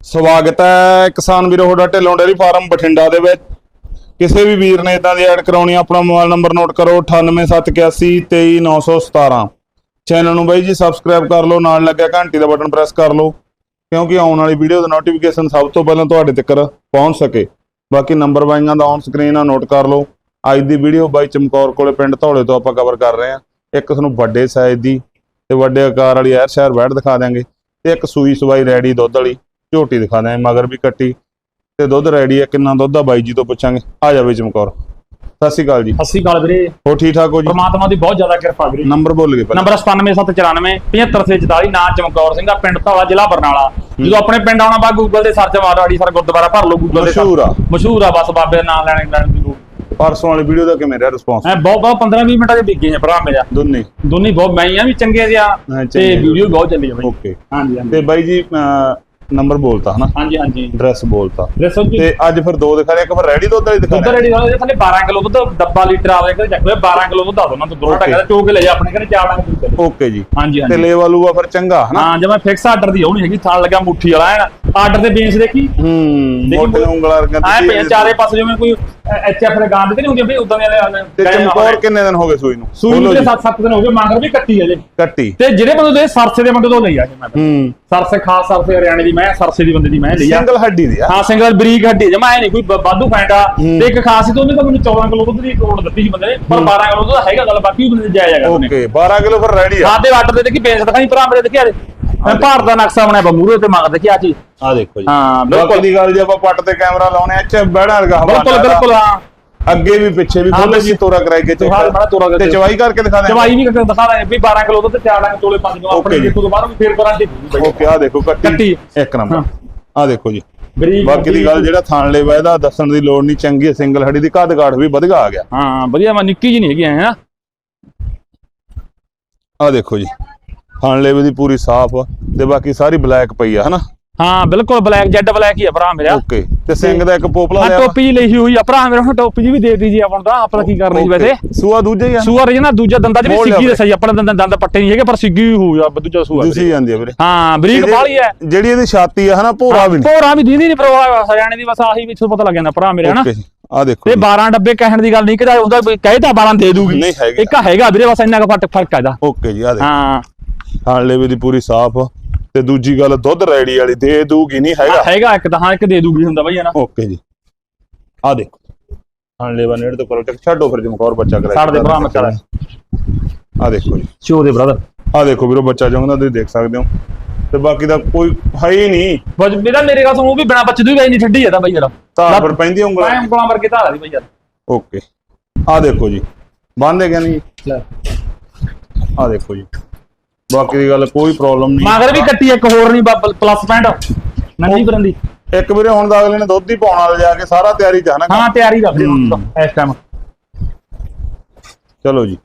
ਸਵਾਗਤ ਹੈ ਕਿਸਾਨ ਵੀਰੋ ਤੁਹਾਡਾ ਢਿੱਲੋਂ ਡੇਅਰੀ ਫਾਰਮ ਬਠਿੰਡਾ ਦੇ ਵਿੱਚ। ਕਿਸੇ ਵੀ ਵੀਰ ਨੇ ਇਦਾਂ ਦੀ ਐਡ ਕਰਾਉਣੀ ਆਪਣਾ ਮੋਬਾਈਲ ਨੰਬਰ ਨੋਟ ਕਰੋ 9871823917 ਚੈਨਲ ਨੂੰ ਬਾਈ ਜੀ ਸਬਸਕ੍ਰਾਈਬ ਕਰ ਲਓ, ਨਾਲ ਲੱਗਿਆ ਘੰਟੀ ਦਾ ਬਟਨ ਪ੍ਰੈਸ ਕਰ ਲਓ, ਕਿਉਂਕਿ ਆਉਣ ਵਾਲੀ ਵੀਡੀਓ ਦਾ ਨੋਟੀਫਿਕੇਸ਼ਨ ਸਭ ਤੋਂ ਪਹਿਲਾਂ ਤੁਹਾਡੇ ਤੱਕ ਪਹੁੰਚ ਸਕੇ। ਬਾਕੀ ਨੰਬਰ ਬਾਈਆਂ ਦਾ ਔਨ ਸਕਰੀਨ ਆ ਨੋਟ ਕਰ ਲਓ। ਅੱਜ ਦੀ ਵੀਡੀਓ ਬਾਈ ਚਮਕੌਰ ਕੋਲੇ ਪਿੰਡ ਧੌਲੇ ਤੋਂ ਆਪਾਂ ਕਵਰ ਕਰ ਰਹੇ ਹਾਂ ਇੱਕ ਤੁਹਾਨੂੰ ਵੱਡੇ ਸਾਈਜ਼ ਦੀ ਤੇ ਵੱਡੇ ਆਕਾਰ ਵਾਲੀ ਐਰ ਸ਼ਹਿਰ ਬੈਠ ਦਿਖਾ ਦਿਆਂਗੇ। ਤੇ ਇੱਕ ਸੂਈ ਸਵਾਈ ਰੈਡੀ ਦੁੱਧ ਵਾਲੀ। ਝੋਟੀ ਦਿਖਾ ਦਿਆਂਗੇ ਮਗਰ ਵੀ ਕੱਟੀ। ਤੇ ਦੁੱਧ ਰੈਡੀ ਹੈ ਕਿੰਨਾ ਦੁੱਧ ਆ ਬਾਈ ਜੀ ਤੋਂ ਪੁੱਛਾਂਗੇ। ਆ ਜਾਵੇ ਚਮਕੌਰ। ਸਤਿ ਸ਼੍ਰੀ ਅਕਾਲ ਜੀ। ਸਤਿ ਸ਼੍ਰੀ ਅਕਾਲ ਵੀਰੇ। ਹੋ ਠੀਕ ਠਾਕ ਹੋ ਜੀ? ਪ੍ਰਮਾਤਮਾ ਦੀ ਬਹੁਤ ਜ਼ਿਆਦਾ ਕਿਰਪਾ ਵੀਰੇ। ਨੰਬਰ ਬੋਲ ਗਏ ਪਹਿਲਾਂ। ਨੰਬਰ 97794 75644 ਨਾਂ ਚਮਕੌਰ ਸਿੰਘ ਆ ਪਿੰਡ ਧੌਲਾ ਜ਼ਿਲ੍ਹਾ ਬਰਨਾਲਾ। ਜਦੋਂ ਆਪਣੇ ਪਿੰਡ ਆਉਣਾ ਬਾ ਗੂਗਲ ਤੇ ਸਰਚ ਮਾਰੋ ਆੜੀ ਸਰ ਗੁਰਦੁਆਰਾ ਭਰ ਲਓ ਗੂਗਲ ਤੇ search। ਮਸ਼ਹੂਰ ਆ। ਮਸ਼ਹੂਰ ਆ ਬਸ ਬਾਬੇ ਦਾ ਨਾਮ ਲੈਣੇ ਲੈਣ ਦੀ ਲੋੜ ਪਰਸੋਂ ਵਾਲੀ ਵੀਡੀਓ ਦਾ ਕਿਵੇਂ ਰਿਹਾ ਰਿਸਪੌਂਸ ਐ ਬਹੁਤ ਬਹੁਤ 15 20 ਮਿੰਟਾਂ ਦੇ ਗਏ ਆ ਭਰਾ ਮੇਰਾ। ਦੋਨੇ। ਦੋਨੇ ਬਹੁਤ ਮੈਂ ਆ ਵੀ ਚੰਗੇ ਜਿਆ ਤੇ। ਵੀਡੀਓ ਬਹੁਤ ਚੱਲੀ ਆ ਬਾਈ। ਓਕੇ ਹਾਂਜੀ ਤੇ ਬਾਈ ਜੀ ਨੰਬਰ ਬੋਲਤਾ ਹਨਾ? ਹਾਂਜੀ ਹਾਂਜੀ। ਐਡਰੈਸ ਬੋਲਤਾ। ਦੱਸੋ ਜੀ। ਤੇ ਅੱਜ ਫਿਰ ਦੋ ਦਿਖਾ ਰਹੇ ਇੱਕ ਫਿਰ ਰੈਡੀ ਦੁੱਧ ਵਾਲੀ ਦਿਖਾ ਦੁੱਧ ਰਹੇ ਰੈਡੀ ਹੋਇਆ ਥੱਲੇ 12 ਕਿਲੋ ਦੁੱਧ ਡੱਬਾ ਲੀਟਰ ਆਵੇ ਕਿ ਚੱਕ ਲਿਆ 12 ਕਿਲੋ ਦੁੱਧ ਆ ਦੋ ਨਾ ਤੂੰ Okay. ਟੱਕਰ ਚੋ ਕੇ ਲੈ ਜਾ ਆਪਣੇ ਘਰੇ ਚਾਰ ਡੰਗ ਓਕੇ ਜੀ। ਹਾਂਜੀ ਤੇ ਹਾਂਜੀ ਲੇਵਾ ਲੂਆ ਫਿਰ ਚੰਗਾ ਹਨਾ? ਹਾਂ ਜਿਵੇਂ ਫਿਕਸ ਆਰਡਰ ਦੀ ਨਹੀਂ ਹੈਗੀ ਥਾਲ ਲੱਗਾ ਮੁੱਠੀ ਵਾਲਾ ਹੈ ਆਰਡਰ ਦੇ ਬੇਸ ਦੇਖੀ? ਹੂੰ ਮੋਟੇ ਉਂਗਲਾਂ ਰੰਗਾਂ ਆਏ ਪਏ ਆ ਚਾਰੇ ਪਾਸੇ ਜਿਵੇਂ ਕੋਈ ਐਚਐਫ ਦੇ ਗਾਂਦ ਤੇ ਨਹੀਂ ਹੁੰਦੀ ਬਈ ਉਦਾਂ ਦੇ ਤੇ ਚਮਕੌਰ ਕਿੰਨੇ ਦਿਨ ਹੋ ਗਏ ਸੂਈ ਨੂੰ? ਸੂਈ ਦੇ ਜੀ। 7-7 ਦਿਨ ਹੋ ਗਏ ਮੰਗਰ ਵੀ ਕੱਟੀ ਹੈ ਜੇ। ਕੱਟੀ। ਤੇ ਜਿਹੜੇ ਬੰਦੇ ਦੇ ਸਰਸੇ ਦੇ ਬੰਦੇ ਤੋਂ ਲਈ ਆ ਜੀ ਮੈਂ। ਹੂੰ। ਸਰਸੇ ਖਾਸ ਸਰਸੇ ਹਰਿਆਣੇ ਦੀ ਮੈਂ ਸਰਸੇ ਦੀ ਬੰਦੇ ਦੀ ਮੈਂ ਲਈ ਆ। ਸਿੰਗਲ ਹੱਡੀ ਦੀ ਆ। ਹਾਂ ਸਿੰਗਲ ਬਰੀਕ ਹੱਡੀ ਜਮਾ ਐ ਨਹੀਂ ਕੋਈ ਵਾਧੂ ਫੈਂਟਾ। ਤੇ ਇੱਕ ਖਾਸ ਤੋਂ ਉਹਨੇ ਤਾਂ ਮੈਨੂੰ 14 ਕਿਲੋ ਦੁੱਧ ਦੀ ਕੋਡ ਦਿੱਤੀ ਸੀ ਬੰਦੇ ਨੇ। ਪਰ 12 ਕਿਲੋ ਦੁੱਧ ਹੈਗਾ ਗੱਲ ਬਾਕੀ ਬੰਦੇ ਹੈਗਾ ਉਹਨੇ। ਓਕੇ 12 ਕਿਲੋ ਫਿਰ ਰੈਡੀ ਆ। ਦੇ ਆਰਡਰ ਦੇ ਦੇਖੀ ਬੇਸ ਦਿਖਾਈ ਭਰਾ ਮੇਰੇ ਦੇਖਿਆ ਜੇ ਭਾਰਤ ਦਾ ਨਕਸ਼ਾ ਬਣਿਆ ਬਮੂਰੇ ਤੇ ਮੰਗ ਦੇਖਿਆ ਚੀਜ਼। ਆ ਦੇਖੋ ਜੀ। ਹਾਂ ਬਿਲਕੁਲ। ਦੀ ਗੱਲ ਜੇ ਆਪਾਂ ਪੱਟ ਤੇ ਕੈਮਰਾ ਲਾਉਣੇ ਆ ਚ ਬਹਿਣਾ ਵਰਗਾ ਬਿਲਕੁਲ ਆ। ਬਿਲਕੁਲ ਹਾਂ। ਅੱਗੇ ਵੀ ਪਿੱਛੇ ਵੀ ਬਸ। ਜੀ ਤੋਰਾ ਕਰਾਈ ਕੇ। ਬੜਾ। ਤੇ ਚਵਾਈ ਕਰਕੇ ਦਿਖਾ ਦੇ ਚਵਾਈ ਵੀ ਕਰਕੇ ਦਿਖਾ ਰਹੇ ਵੀ 12 ਕਿਲੋ ਦੁੱਧ ਚਾਰ ਡੰਗ ਤੋਲੇ ਪੰਜ ਕਿਲੋ ਆਪਣੇ। ਜਿੱਤੋਂ ਤੋਂ ਬਾਅਦ ਵੀ ਫੇਰ ਬਈ ਓਕੇ ਆ ਦੇਖੋ ਕੱਟੀ। ਇੱਕ ਨੰਬਰ। ਆ ਦੇਖੋ ਜੀ। ਬਾਕੀ ਦੀ ਗੱਲ ਜਿਹੜਾ ਥਾਣ ਲੈਵਾ ਇਹਦਾ ਦੱਸਣ ਦੀ ਲੋੜ ਨਹੀਂ ਚੰਗੀ ਹੈ ਸਿੰਗਲ ਹੱਡੀ ਦੀ ਕੱਦ ਕਾਠ ਵੀ ਵਧਗਾ ਆ ਗਿਆ। ਹਾਂ ਵਧੀਆ ਮੈਂ ਨਿੱਕੀ ਜੀ ਨਹੀਂ ਹੈਗੀ ਹੈ ਆ ਦੇਖੋ ਜੀ। ਥਾਣ ਲੈਵੇ ਦੀ ਪੂਰੀ ਸਾਫ਼ ਤੇ ਬਾਕੀ ਸਾਰੀ ਬਲੈਕ ਪਈ ਆ ਹਨਾ? ਹਾਂ ਬਿਲਕੁਲ ਬਲੈਕ ਜੈਡ ਬਲੈਕ ਹੀ ਆ ਭਰਾ ਮੇਰਾ। ਓਕੇ ਤੇ ਸਿੰਘ ਦਾ ਇੱਕ ਪੋਪਲਾ ਆ ਲਿਆ। ਟੋਪੀ ਜੀ ਲਈ ਹੋਈ ਆ ਭਰਾ ਮੇਰਾ ਹੁਣ ਟੋਪੀ ਜੀ ਵੀ ਦੇ ਦਿੱਤੀ ਜੀ ਆਪਾਂ ਨੂੰ ਤਾਂ ਆਪਾਂ ਕੀ ਕਰਨੀ ਜੀ ਵੈਸੇ। ਸੂਆ ਦੂਜਾ ਹੀ ਆ ਸੂਆ ਰਜਨਾ ਦੂਜਾ ਦੰਦਾਂ 'ਚ ਵੀ ਸਿੱਗੀ। ਦੱਸਿਆ ਜੀ ਆਪਣੇ ਦੰਦ ਦੰਦ ਪੱਟੇ ਨਹੀਂ ਹੈਗੇ ਪਰ ਸਿੱਗੀ ਵੀ ਹੋਊ ਆ ਦੂਜਾ ਸੂਆ ਵੀਰੇ। ਜਾਂਦੀ ਆ ਵੀਰੇ ਹਾਂ ਬਰੀਕ ਬਾਲੀ ਹੈ ਜਿਹੜੀ ਇਹਦੀ ਛਾਤੀ ਆ ਹਨਾ ਭੋਰਾ ਵੀ ਭੋਰਾ ਵੀ ਦੀਦੀ ਨਹੀਂ ਪਰਵਾਹ ਹਰਿਆਣੇ ਦੀ ਬਸ ਆਹੀ ਵਿੱਚੋਂ ਪਤਾ ਲੱਗ ਜਾਂਦਾ ਭਰਾ ਮੇਰੇ ਹਨਾ। ਆ ਦੇਖੋ ਤੇ ਜੀ। 12 ਡੱਬੇ ਕਹਿਣ ਦੀ ਗੱਲ ਨਹੀਂ ਕਿਦਾ ਹੁੰਦਾ ਵੀ ਕਹੇ ਤਾਂ 12 ਦੇ ਦੂਗੀ। ਨਹੀਂ ਹੈਗੇ। ਇੱਕ ਹੈਗਾ ਵੀਰੇ ਬਸ ਇੰਨਾ ਕੁ ਫ਼ਰਕ ਫ਼ਰਕ ਆ ਓਕੇ ਜੀ ਆ ਦੇਖੋ। ਹਾਂ। ਥਾਣ ਲੈਵੇ ਦੀ ਪੂਰੀ ਸਾਫ਼। ਤੇ ਦੂਜੀ ਗੱਲ ਦੁੱਧ ਰੈਡੀ ਵਾਲੀ ਦੇ ਦੂਗੀ ਨਹੀਂ ਹੈਗਾ? ਹੈਗਾ ਇੱਕ ਤਾਂ ਹਾਂ ਇੱਕ ਦੇ ਦੂਗੀ ਹੁੰਦਾ ਬਈ ਹਨਾ ਓਕੇ ਜੀ। ਆ ਦੇਖੋ। ਥਾਣ ਲੈਵਾ ਨੇੜੇ ਤੋਂ ਕਰੋ ਟੈਕ ਛੱਡੋ ਫਿਰ ਜਮਕੌਰ ਬੱਚਾ ਕਰਾਈ ਛੱਡ ਦੇ ਭਰਾ ਮੈਂ ਕਰਾਂ ਆ ਦੇਖੋ ਜੀ। ਚੋ ਦੇ ਬ੍ਰਦਰ ਆ ਦੇਖੋ ਵੀਰੋ ਬੱਚਾ ਜੰਗਦਾ ਤੁਸੀਂ ਦੇਖ ਸਕਦੇ ਹੋ। ਤੇ ਬਾਕੀ ਦਾ ਕੋਈ ਹੈ ਹੀ ਨਹੀਂ। ਬਸ ਮੇਰਾ ਮੇਰੇ ਕੋਲ ਉਹ ਵੀ ਬਿਨਾ ਬੱਚੇ ਦੀ ਵੀ ਨਹੀਂ ਠੱਡੀ ਹੈ ਤਾਂ ਬਈ ਯਾਰ। ਤਾਂ ਫਿਰ ਪੈਂਦੀ ਉਂਗਲਾਂ। ਮੈਂ ਉਂਗਲਾਂ ਵਰਗੇ ਧਾਰਾ ਦੀ ਬਈ ਯਾਰ। ਓਕੇ। ਆ ਦੇਖੋ ਜੀ। ਬੰਦੇ ਗਿਆ ਨਹੀਂ? ਆ ਦੇਖੋ ਜੀ। ਬਾਕੀ ਦੀ ਗੱਲ ਕੋਈ ਪ੍ਰੋਬਲਮ ਨਹੀਂ। ਮਗਰ ਵੀ ਕੱਟੀ ਇੱਕ ਹੋਰ ਨਹੀਂ ਪਲੱਸ ਪੈਂਟ ਨੰਦੀ ਕਰਨ ਦੀ। ਇੱਕ ਵੀਰੇ ਹੁਣ ਦਾ ਅਗਲੇ ਨੇ ਦੁੱਧ ਹੀ ਪਾਉਣ ਵਾਲਾ ਜਾ ਕੇ ਸਾਰਾ ਤਿਆਰੀ ਚ ਹਾਂ ਤਿਆਰੀ ਹੁਣ ਹੂੰ। ਤਾਂ ਇਸ ਟਾਈਮ ਚਲੋ ਜੀ।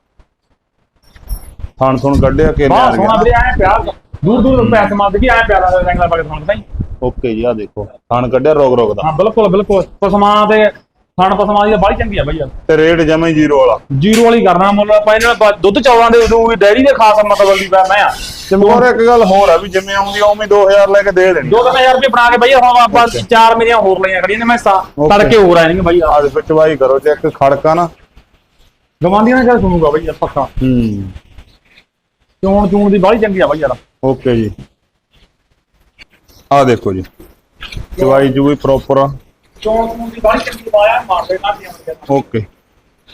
ਥਣ ਥਣ ਕੱਢਿਆ ਕੇ ਲਿਆ ਸੋਹਣਾ ਵੀਰੇ ਆਇਆ ਪਿਆਰ ਦੂਰ ਦੂਰ ਪੈਸੇ ਮਾਰਦੇ ਕੀ ਆਇਆ ਪਿਆਰਾ ਰੰਗਲਾ ਪਾ ਕੇ ਤੁਹਾਨੂੰ ਭਾਈ ਓਕੇ ਜੀ ਆ ਦੇਖੋ। ਥਣ ਕੱਢਿਆ ਰੋਗ ਰੋਗ ਦਾ। ਹਾਂ ਬਿਲਕੁਲ ਬਿਲਕੁਲ। ਪਸਮਾ ਤੇ ਖਾਣ ਪਸਮਾ ਦੀ ਬਾਲੀ ਚੰਗੀ ਆ ਬਈ ਯਾਰ। ਤੇ ਰੇਟ ਜਮਾ ਜ਼ੀਰੋ ਵਾਲਾ। ਜੀਰੋ ਵਾਲੀ ਕਰਨਾ ਮੁੱਲ ਆਪਾਂ ਇਹਨਾਂ ਨਾਲ ਬ- ਦੁੱਧ ਚੌਲਾਂ ਦੇ ਵੀ ਡੈਰੀ ਦੇ ਖਾਸ ਮਤਲਬ ਦੀ ਕਰਨਾ ਆ। ਤੇ ਹੋਰ ਇੱਕ ਗੱਲ ਹੋਰ ਆ ਵੀ ਜਿਵੇਂ ਆਉਂਦੀ ਆ ਉਵੇਂ 2000 ਲੈ ਕੇ ਦੇ ਦੇਣੀ। ਦੋ ਤਿੰਨ ਹਜ਼ਾਰ ਰੁਪਏ ਬਣਾ ਕੇ ਬਈ ਹੁਣ ਆਪਾਂ ਚਾਰ ਮੇਰੀਆਂ ਹੋਰ ਲਈਆਂ ਖੜੀਆਂ ਨੇ ਮੈਂ ਸਾ Okay. ਤੜਕੇ ਹੋਰ ਆਣਗੇ ਬਈ ਆ। ਦੇ ਵਿੱਚ ਵਾਈ ਕਰੋ ਤੇ ਇੱਕ ਖੜਕਾ ਨਾ। ਗਵਾਂਡੀਆਂ ਨਾਲ ਗੱਲ ਸੁਣੂਗਾ ਬਈ ਯਾਰ ਪੱਕਾ। ਹੂੰ। ਚੋਣ ਚੂਣ ਦੀ ਬਾਲੀ ਚੰਗੀ ਆ ਬਈ ਯਾਰ। ਓਕੇ ਜੀ। ਆ ਦੇਖੋ ਜੀ। ਚਵਾਈ ਜੂਈ ਪ੍ਰੋਪਰ ਆ। ਦੀ ਚੰਗੀ ਓਕੇ।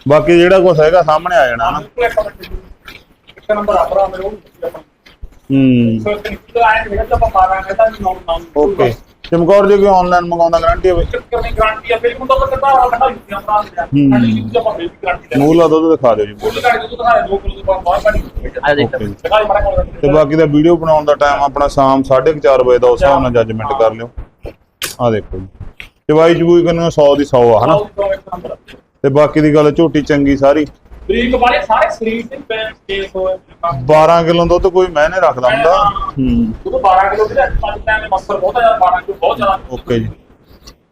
ਬਾਕੀ ਜਿਹੜਾ ਕੁਝ ਹੈਗਾ ਸਾਹਮਣੇ ਆ ਜਾਣਾ ਨਾ। ਇੱਕ ਨੰਬਰ ਆ ਭਰਾ ਮੇਰੇ ਉਹ ਵੀ ਆਪਾਂ। ਹੂੰ। ਸੋ ਤੇ ਆਏ ਨੇ ਤਾਂ ਆਪਾਂ ਮਾਰਾਂਗੇ ਤਾਂ ਨੌਨ ਨਾਮ ਓਕੇ। ਚਮਕੌਰ ਜੀ ਕੋਈ ਆਨਲਾਈਨ ਮੰਗਾਉਂਦਾ ਗਾਰੰਟੀ ਹੈ ਬਈ। ਚੱਕਰ ਨਹੀਂ ਗਾਰੰਟੀ ਆ ਫਿਰ ਮੁੰਡਾ ਤਾਂ ਕਿਤਾ ਆ ਖੜਾ ਦਿੱਤੀ ਆਪਾਂ ਹੂੰ। ਸਾਡੀ ਜਿੱਦ ਆਪਾਂ ਫਿਰ ਗਾਰੰਟੀ ਮੂਲਾ ਦੁੱਧ ਦਿਖਾ ਦਿਓ ਜੀ। ਬੋਲ ਉਹਦੀ ਗਾੜੀ ਤੋਂ ਦਿਖਾਇਆ ਦੋ ਕਿਲੋ ਤੋਂ ਬਾਅਦ ਬਣੀ ਆ ਦੇਖ ਤੇ ਬਾਕੀ ਦਾ ਵੀਡੀਓ ਬਣਾਉਣ ਦਾ ਟਾਈਮ ਆਪਣਾ ਸ਼ਾਮ 4:30 ਵਜੇ ਦਾ ਉਸ ਹਿਸਾਬ ਨਾਲ ਜੱਜਮੈਂਟ ਕਰ ਲਿਓ। ਆ ਦੇਖੋ ਜੀ। ਚਵਾਈ ਜੂਈ ਕਿੰਨਾ 100 ਦੀ 100 ਆ ਹਨਾ? ਤੇ ਬਾਕੀ ਦੀ ਗੱਲ ਝੋਟੀ ਚੰਗੀ ਸਾਰੀ। ਬਰੀਕ ਵਾਲੇ ਸਾਰੇ ਸਰੀਰ ਤੇ ਪੈਰ ਕੇਸ ਹੋਏ 12 ਕਿਲੋ ਦੁੱਧ ਕੋਈ ਮਹਿਨੇ ਰੱਖਦਾ ਹੁੰਦਾ। ਹੂੰ। ਉਹ 12 ਕਿਲੋ ਦੇ ਪੰਜ ਟਾਈਮ ਮਸਰ ਬਹੁਤ ਜ਼ਿਆਦਾ 12 ਕਿਲੋ ਬਹੁਤ ਜ਼ਿਆਦਾ ਓਕੇ ਜੀ।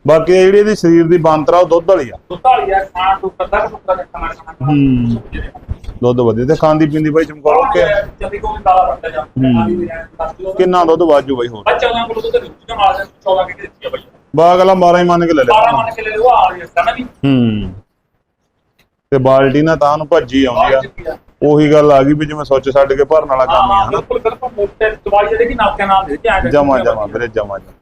ਬਾਕੀ ਜਿਹੜੀ ਇਹਦੀ ਸਰੀਰ ਦੀ ਬਾਂਤਰਾ ਉਹ ਦੁੱਧ ਵਾਲੀ ਆ। ਦੁੱਧ ਵਾਲੀ ਆ ਖਾਣ ਤੋਂ ਕੱਦਾ ਕੁੱਤਾ ਦੇ ਖਾਣਾ ਖਾਣਾ ਹੂੰ। ਦੁੱਧ ਵਧੀਆ। ਤੇ ਖਾਂਦੀ ਪੀਂਦੀ ਬਾਈ ਚਮਕੌਰ ਓਕੇ ਜਦੀ ਕੋਈ ਕਾਲਾ ਰੱਖਦਾ ਜਾ ਹੂੰ। ਕਿੰਨਾ ਦੁੱਧ ਵਾਜੂ ਬਾਈ ਹੋਰ? ਬੱਚਾ ਉਹਨਾਂ ਕੋਲ ਤਾਂ ਰੁੱਟੀ ਦੇ 14 ਕਿ ਦਿੱਤੀ ਆ ਬਈ। ਬਾਗਲਾ 12 ਹੀ ਮੰਨ ਕੇ ਲੈ ਲੈ 12 ਮੰਨ ਕੇ ਲੈ ਲਓ ਆ ਰਿਹਾ ਨਾ ਵੀ ਹੂੰ। ਤੇ ਬਾਲਟੀ ਨਾ ਤਾਂ ਨੂੰ ਭੱਜੀ ਆਉਂਦੀ ਆ। ਉਹੀ ਗੱਲ ਆ ਗਈ ਵੀ ਜਿਵੇਂ ਸੁੱਚ ਛੱਡ ਕੇ ਭਰਨ ਵਾਲਾ ਕੰਮ ਹੀ ਆ ਬਿਲਕੁਲ ਬਿਲਕੁਲ ਮੋਟੇ ਦਵਾਈ ਜਿਹੜੇ ਕਿ ਨਾਕਿਆਂ ਨਾਲ ਦੇ ਕੇ ਆ ਜਮਾ ਜਮਾ ਵੀਰੇ ਜਮਾ ਜਮਾ।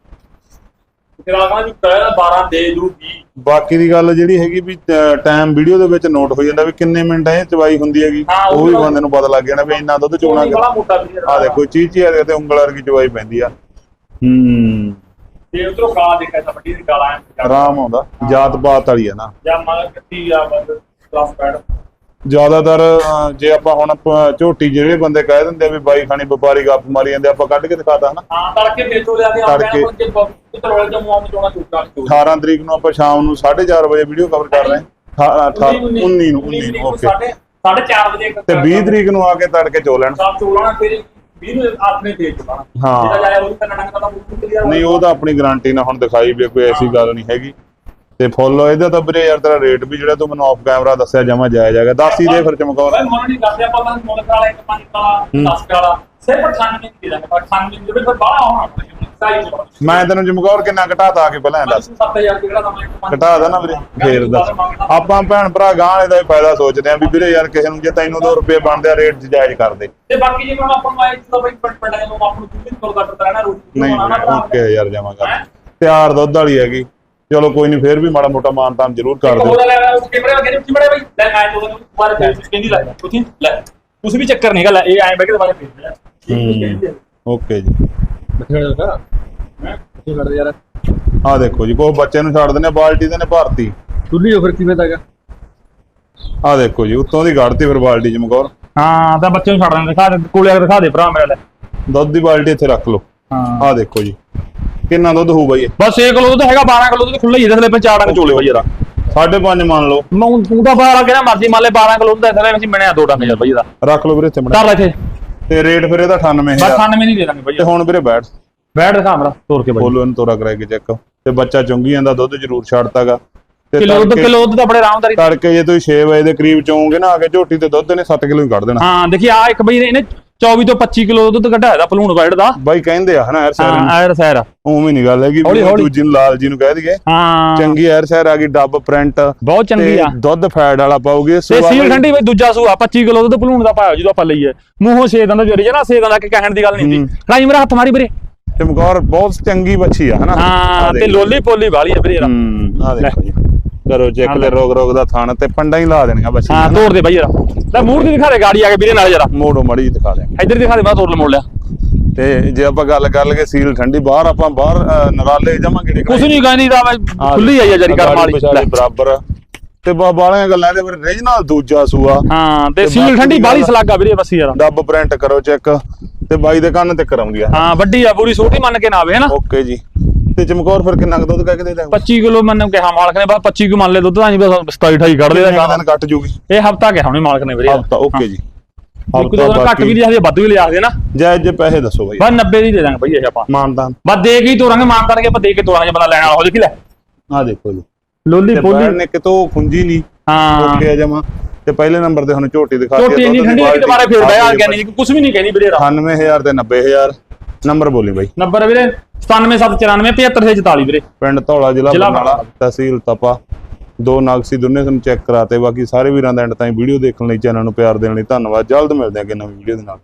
ਫਿਰ ਆਗਾ ਵੀ ਕਹਿ 12 ਦੇ ਦੂਗੀ ਬਾਕੀ ਦੀ ਗੱਲ ਜਿਹੜੀ ਹੈਗੀ ਵੀ ਟਾਈਮ ਵੀਡੀਓ ਦੇ ਵਿੱਚ ਨੋਟ ਹੋ ਜਾਂਦਾ ਵੀ ਕਿੰਨੇ ਮਿੰਟ ਇਹ ਚਵਾਈ ਹੁੰਦੀ ਹੈਗੀ। ਉਹ ਵੀ ਬੰਦੇ ਨੂੰ ਪਤਾ ਲੱਗ ਜਾਣਾ ਵੀ ਇੰਨਾ ਦੁੱਧ ਚੋਣਾ ਆ ਦੇਖੋ ਚੀਚੀ ਆ ਤੇ ਉਂਗਲ ਵਰਗੀ ਚਵਾਈ ਪੈਂਦੀ ਆ। ਹੂੰ। ਤੇ ਉਧਰੋਂ ਗਾਲਾ ਦੇਖਿਆ ਤਾਂ ਵੱਡੀ ਦੀ ਗਾਲਾ ਐ ਆਰਾਮ ਆਉਂਦਾ। ਜਾਤ ਪਾਤ ਵਾਲੀ ਆ ਨਾ। ਜਾਂ ਮਗਰ ਕੱਟੀ ਆ ਬਸ ਕਲਾਸ ਪੈਡ ਜ਼ਿਆਦਾਤਰ ਅਹ, ਜੇ ਆਪਾਂ ਹੁਣ ਆਪਾਂ ਝੋਟੀ ਜਿਹੜੇ ਬੰਦੇ ਕਹਿ ਦਿੰਦੇ ਆ ਵੀ ਬਾਈ ਖਾਣੀ ਵਪਾਰੀ ਗੱਪ ਮਾਰੀ ਜਾਂਦੇ ਆਪਾਂ ਕੱਢ ਕੇ ਦਿਖਾਤਾ ਹਨਾ। ਹਾਂ ਤੜਕੇ ਮੇਚੋ ਲਿਆ ਕੇ ਆ ਤੜਕੇ। ਗਿਆ ਜੇ ਪੁੱਤਰ ਵਾਲੇ ਜਮੂ ਆਮ ਚੋਣਾ ਚੁੱਕਾ। 18 ਤਰੀਕ ਨੂੰ ਆਪਾਂ ਸ਼ਾਮ ਨੂੰ 4:30 ਵਜੇ ਵੀਡੀਓ ਕਵਰ ਕਰ ਰਹੇ ਹਾਂ। 19 ਨੂੰ 19 ਨੂੰ ਓਕੇ ਸਾਢੇ 4:30 ਵਜੇ ਤੇ 20 ਤਰੀਕ ਨੂੰ ਆ ਕੇ ਤੜਕੇ ਚੋ ਲੈਣ। ਸਾਹ ਚੋਲਾਣਾ ਫਿਰ 20 ਨੂੰ ਆਪਣੇ ਦੇ ਚੋਲਾਣਾ ਹਾਂ। ਜਿਹੜਾ ਜਾਇਆ ਉਹ ਤਾਂ ਨਣਕ ਦਾ ਮੂੰਹ ਕਲੀਅਰ ਨਹੀਂ ਉਹ ਤਾਂ ਆਪਣੀ ਗਾਰੰਟੀ ਨਾਲ ਹੁਣ ਦਿਖਾਈ ਵੀ ਕੋਈ ਐਸੀ ਗੱਲ ਨਹੀਂ ਹੈਗੀ। ਤੇ ਫੁੱਲ ਇਹਦਾ ਤਾਂ ਵੀਰੇ ਯਾਰ ਤੇਰਾ ਰੇਟ ਵੀ ਜਿਹੜਾ ਤੂੰ ਮੈਨੂੰ ਆਫ ਕੈਮਰਾ ਦੱਸਿਆ ਜਮਾ ਜਾਇਜ਼ ਹੈਗਾ ਦੱਸ ਹੀ ਦੇ ਫਿਰ ਚਮਕੌਰ। ਓਏ ਮਨ ਨਹੀਂ ਕਰਦੇ ਆਪਾਂ ਤਾਂ ਮੁੱਲ ਵਾਲਾ ਇੱਕ ਪੰਜ ਵਾਲਾ 10 ਵਾਲਾ। ਸਿਰਫ 98 ਦੀ ਦੇ ਦਾਂਗੇ ਪਰ 98 ਦੇ ਵਿੱਚ ਬਾਹਲਾ ਚੋਲਾ ਮੈਂ ਤੈਨੂੰ ਚਮਕੌਰ ਕਿੰਨਾ ਘਟਾਤਾ ਆ ਕੇ ਪਹਿਲਾਂ ਇਹ ਦੱਸ। 7000 ਕਿਹੜਾ ਦਮ ਇੱਕ ਪੰਜ ਘਟਾ ਦਾ ਨਾ ਵੀਰੇ ਫੇਰ ਦੱਸ। ਆਪਾਂ ਭੈਣ ਭਰਾ ਗਾਂ ਵਾਲੇ ਦਾ ਫਾਇਦਾ ਸੋਚਦੇ ਆਂ ਵੀ ਵੀਰੇ ਯਾਰ ਕਿਸੇ ਨੂੰ ਜੇ ਤੈਨੂੰ 2 ਰੁਪਏ ਬਣਦੇ ਆ ਰੇਟ ਜਾਇਜ਼ ਕਰ ਦੇ। ਤੇ ਬਾਕੀ ਜੇ ਹੁਣ ਆਪਾਂ ਨੂੰ ਆਏ ਤਾਂ ਬਈ ਪਿੰਡ ਪਿੰਡ ਦੇ ਨੂੰ ਆਪਾਂ ਨੂੰ ਕਿੰਨੀ ਕੋਲ ਕੱਟ ਰਹਿਣਾ ਰੋਟੀ ਨਹੀਂ ਬਣਾਉਣਾ ਭਰਾ। ਓਕੇ ਯਾਰ ਕਰ ਤਿਆਰ ਦੁੱਧ ਵਾਲੀ ਹੈਗੀ। ਚਲੋ ਕੋਈ ਨਹੀਂ ਫੇਰ ਵੀ ਮਾੜਾ ਮੋਟਾ ਮਾਨ ਤਾਨ ਜ਼ਰੂਰ ਕਰ ਦਿਓ। ਹੋਰ ਲੈ ਲੈ ਉਸ ਕੈਮਰੇ ਵਗੇ ਉੱਚੀ ਬੜੇ ਬਈ ਲੈ ਆਏ ਤੋਂ ਦੁਬਾਰਾ ਫੇਰ ਕਹਿੰਦੀ ਲੈ ਉੱਚੀ ਲੈ। ਕੁਛ ਵੀ ਚੱਕਰ ਨਹੀਂ ਗਾ ਲੈ ਇਹ ਆਏ ਬੈ ਕੇ ਦੁਬਾਰਾ ਫੇਰ ਲੈ। ਓਕੇ ਜੀ। ਕਰਦੇ ਯਾਰ। ਆਹ ਦੇਖੋ ਜੀ ਕੋਈ ਬੱਚੇ ਨੂੰ ਛੱਡ ਦਿੰਦੇ ਆ, ਬਾਲਟੀ ਦੇ ਨੇ ਭਰਤੀ। ਚੁੱਲੀ ਹੋ ਫਿਰ ਕਿਵੇਂ ਦਾਗਾ ਆਹ ਦੇਖੋ ਜੀ ਉੱਤੋਂ ਦੀ ਕੱਢਤੀ ਫਿਰ ਬਾਲਟੀ ਚ ਮਗੌਰ ਹਾਂ ਤਾਂ ਬੱਚੇ ਨੂੰ ਛੱਡ ਦੇ ਦਿਖਾ ਦੇ ਕੋਲੇ ਆ ਕੇ ਦਿਖਾ ਦੇ ਭਰਾ ਮੇਰਾ ਲੈ ਦੁੱਧ ਦੀ ਬਾਲਟੀ ਇੱਥੇ ਰੱਖ ਲਓ। ਹਾਂ। ਆਹ ਦੇਖੋ ਜੀ ਕਿੰਨਾ ਦੁੱਧ ਹੋਊ ਬਾਈ ਇਹ? ਬਸ 6 ਕਿਲੋ ਦੁੱਧ ਹੈਗਾ 12 ਕਿਲੋ ਦੁੱਧ ਖੁੱਲਾ ਹੀ ਇਹਦੇ ਥਲੇ ਪੇ ਚਾਰ ਡੰਗ ਚੋਲੇ ਬਈ ਯਾਰ ਸਾਢੇ ਪੰਜ ਮੰਨ ਲਓ। ਮੈਂ ਤੂੰ ਤਾਂ ਆ ਨਾ ਮਰਜ਼ੀ ਮੰਨ ਲੈ 12 ਕਿਲੋ ਦੁੱਧ ਦੇ ਥਲੇ ਅਸੀਂ ਬਣਿਆ ਦੋ ਡੰਗ ਯਾਰ ਬਈ ਇਹਦਾ। ਰੱਖ ਲਓ ਵੀਰੇ ਇੱਥੇ ਬਣਾ ਕਰ ਲੈ ਇੱਥੇ। ਤੇ ਰੇਟ ਫਿਰ ਇਹਦਾ 98000 ਬਸ 98 ਨਹੀਂ ਦੇ ਦਾਂਗੇ ਬਈ ਤੇ ਹੁਣ ਵੀਰੇ ਬੈਠ। ਬੈਠ ਦਿਖਾ ਮੇਰਾ ਤੋਰ ਕੇ ਬਈ। ਬੋਲੋ ਇਹਨੂੰ ਤੋਰਾ ਕਰਾਏ ਕੇ ਚੈੱਕ। ਤੇ ਬੱਚਾ ਚੁੰਗੀ ਜਾਂਦਾ ਦੁੱਧ ਜ਼ਰੂਰ ਛੱਡਤਾਗਾ। ਤੇ ਕਿਲੋ ਦੁੱਧ ਕਿਲੋ ਦੁੱਧ ਤਾਂ ਬੜੇ ਆਰਾਮਦਾਰੀ ਤੜਕੇ ਜੇ ਤੁਸੀਂ 6 ਵਜੇ ਦੇ ਕਰੀਬ ਚੋਂਗੇ ਨਾ ਆ ਕੇ ਝੋਟੀ ਤੇ ਦੁੱਧ ਨੇ 7 ਕਿਲੋ ਹੀ ਕੱਢ ਦੇਣਾ। ਹਾਂ ਦੇਖੀ ਆ ਇੱਕ ਬਈ ਇਹਨੇ 24 ਤੋਂ 25 ਕਿਲੋ ਦੁੱਧ ਕੱਢਿਆ ਇਹਦਾ ਪਲੂਣ ਵਾਈਟ ਦਾ। ਬਾਈ ਕਹਿੰਦੇ ਆ ਹਨਾ ਐਰ ਹਾਂ ਸੈਰ ਐਰ ਸੈਰ ਉਵੇਂ ਨਹੀਂ ਗੱਲ ਹੈਗੀ ਵੀ। ਦੂਜੀ ਨੂੰ ਲਾਲ ਜੀ ਨੂੰ ਕਹਿ ਦਈਏ। ਹਾਂ। ਚੰਗੀ ਐਰ ਸੈਰ ਆ ਗਈ ਡੱਬ ਪ੍ਰਿੰਟ ਬਹੁਤ ਚੰਗੀ ਆ। ਦੁੱਧ ਫੈਟ ਵਾਲਾ ਪਾਉਗੇ ਤੇ ਸੀਲ ਬਈ- ਠੰਡੀ ਵਿੱਚ ਦੂਜਾ ਸੂਆ 25 ਕਿਲੋ ਦੁੱਧ ਪਲੂਣ ਦਾ ਪਾਇਆ ਜਦੋਂ ਆਪਾਂ ਲਈਏ। ਮੂੰਹੋਂ ਛੇ ਦੰਦ ਜਰੀ ਨਾ ਛੇ ਦੰਦ ਕਿ ਕਹਿਣ ਦੀ ਗੱਲ ਨਹੀਂ ਹੂੰ। ਸੀ ਰਾਈ ਮੇਰਾ ਹੱਥ ਮਾਰੀ ਵੀਰੇ। ਚਮਕੌਰ ਬਹੁਤ ਚੰਗੀ ਬੱਚੀ ਆ ਹਨਾ। ਹਾਂ ਤੇ। ਲੋਲੀ ਪੋਲੀ ਵਾਲੀ ਆ ਵੀਰੇ। ਹੂੰ ਆ ਦੇਖੋ। ਜੀ ਕਰੋ ਚੈੱਕ ਲੈ। ਰੋਗ ਰੋਗ ਦਾ ਥਣ ਤੇ ਪੰਡਾ ਹੀ ਲਾ ਦੇਣੀਆਂ ਬੱਚੀ ਹਾਂ ਤੋੜ ਦੇ ਬਈ ਯਾਰ ਲੈ ਮੂਰ ਦੀ ਦਿਖਾ ਦੇ ਗਾੜੀ ਆ ਕੇ ਵੀਰੇ ਨਾਲ ਜਰਾ। ਮੋੜੋ ਮੜੀ ਦਿਖਾ ਦਿਆਂਗੇ ਇੱਧਰ ਦਿਖਾ ਦੇ ਤੋੜ ਲ ਮੋੜ ਲਿਆ। ਤੇ ਜੇ ਆਪਾਂ ਗੱਲ ਕਰ ਲਈਏ ਸੀਲ ਠੰਡੀ ਬਾਹਰ ਆਪਾਂ ਬਾਹਰ ਨਰਾਲੇ ਜਮਾਂਗੇ ਕੁਛ ਨਹੀਂ ਕਹਿੰਦੀ ਦਾ ਖੁੱਲੀ ਆਈ ਆ ਜਰੀ ਕਰਮ ਵਾਲੀ। ਬਰਾਬਰ ਤੇ ਬਾਲੀਆਂ ਗੱਲਾਂ ਦੇ ਫਿਰ ਰੀਜਨਲ ਦੂਜਾ ਸੂਆ। ਹਾਂ ਤੇ ਸੀਲ ਠੰਡੀ ਦੀ ਬਾਲੀ ਸਲਾਗਾ ਵੀਰੇ ਬਸ ਯਾਰ। ਡੱਬ ਪ੍ਰਿੰਟ ਕਰੋ ਚੈੱਕ ਤੇ ਬਾਈ ਦੇ ਕੰਨ ਤੇ ਕਰਾਉਂਦੀ ਆ। ਹਾਂ ਵੱਡੀ ਆ ਪੂਰੀ ਛੋਟੀ ਮੰਨ ਕੇ ਨਾ ਆਵੇ ਹਨਾ ਓਕੇ ਜੀ। ਤੇ ਚਮਕੌਰ ਫਿਰ ਕਿੰਨਾ ਕੁ ਦੁੱਧ ਕਹਿ ਕੇ ਦੇ ਦਾਂਗੇ 25 ਕਿਲੋ ਮੈਨੂੰ ਕਿਹਾ ਮਾਲਕ ਨੇ ਬਸ 25 ਕੁ ਮੰਨ ਲੈ ਦੁੱਧ ਤਾਂ ਨਹੀਂ ਬਸ 27 28 ਕੱਢ ਦੇ ਕਿੰਨੇ ਦਿਨ ਕੱਟ ਜੂਗੀ? ਇਹ ਹਫਤਾ ਕਿਹਾ ਉਹਨੇ ਮਾਲਕ ਨੇ ਵੀਰੇ। ਹਫਤਾ ਓਕੇ ਜੀ। ਘੱਟ ਵੀ ਲਿਆ ਦੇ ਵੱਧ ਵੀ ਲਿਆ ਦੇ ਨਾ। ਜਾਇਜ਼ ਜੇ ਪੈਸੇ ਦੱਸੋ ਬਾਈ। ਬਸ 90 ਦੀ ਦੇ ਦਾਂਗੇ ਬਈ ਇਹ ਆਪਾਂ। ਮਾਨਦਾਨ। ਬਸ ਦੇ ਕੇ ਹੀ ਤੋਰਾਂਗੇ ਮਾਨ ਕਰਕੇ ਆਪਾਂ ਦੇ ਕੇ ਤੋਰਾਂਗੇ ਬੰਦਾ ਲੈਣ ਵਾਲਾ ਹੋ ਦੇਖੀ ਲੈ। ਆ ਦੇਖੋ ਜੀ। ਲੋਲੀ ਤੇ ਪੋਲੀ ਬੈੜ ਨੇ ਕਿਤੋਂ ਖੁੰਜੀ ਨਹੀਂ। ਹਾਂ। ਓਕੇ ਆ ਜਮਾ। ਤੇ ਪਹਿਲੇ ਨੰਬਰ ਤੇ ਹੁਣ ਝੋਟੀ ਦਿਖਾ ਛੋਟੀ ਇੰਨੀ ਠੰਡੀ ਹੈ ਕਿ ਦੁਬਾਰਾ ਫੇਰ ਬਹਿ ਆ ਗਿਆ ਨਹੀਂ ਕੁਝ ਵੀ ਨਹੀਂ ਕਹਿੰਦੀ ਵੀਰੇ ਰਾ 98000 ਤੇ 90000 ਨੰਬਰ ਬੋਲੀ ਬਾਈ। ਨੰਬਰ ਵੀਰੇ। 97794 75644 ਵੀਰੇ। ਪਿੰਡ ਧੌਲਾ ਜ਼ਿਲ੍ਹਾ ਜ਼ਿਲ੍ਹਾ ਬਰਨਾਲਾ ਤਹਿਸੀਲ ਤਪਾ। ਦੋ ਨਾਗਸੀ ਦੁੰਨੇ ਤੁਹਾਨੂੰ ਚੈੱਕ ਕਰਾਤੇ ਬਾਕੀ ਸਾਰੇ ਵੀਰਾਂ ਦਾ ਐਂਡ ਤਾਈਂ ਵੀਡੀਓ ਦੇਖਣ ਲਈ ਚੈਨਲ ਨੂੰ ਪਿਆਰ ਦੇਣ ਲਈ ਧੰਨਵਾਦ। ਜਲਦ ਮਿਲਦੇ ਹਾਂ ਕਿ ਨਵੀਂ ਵੀਡੀਓ ਦੇ ਨਾਲ।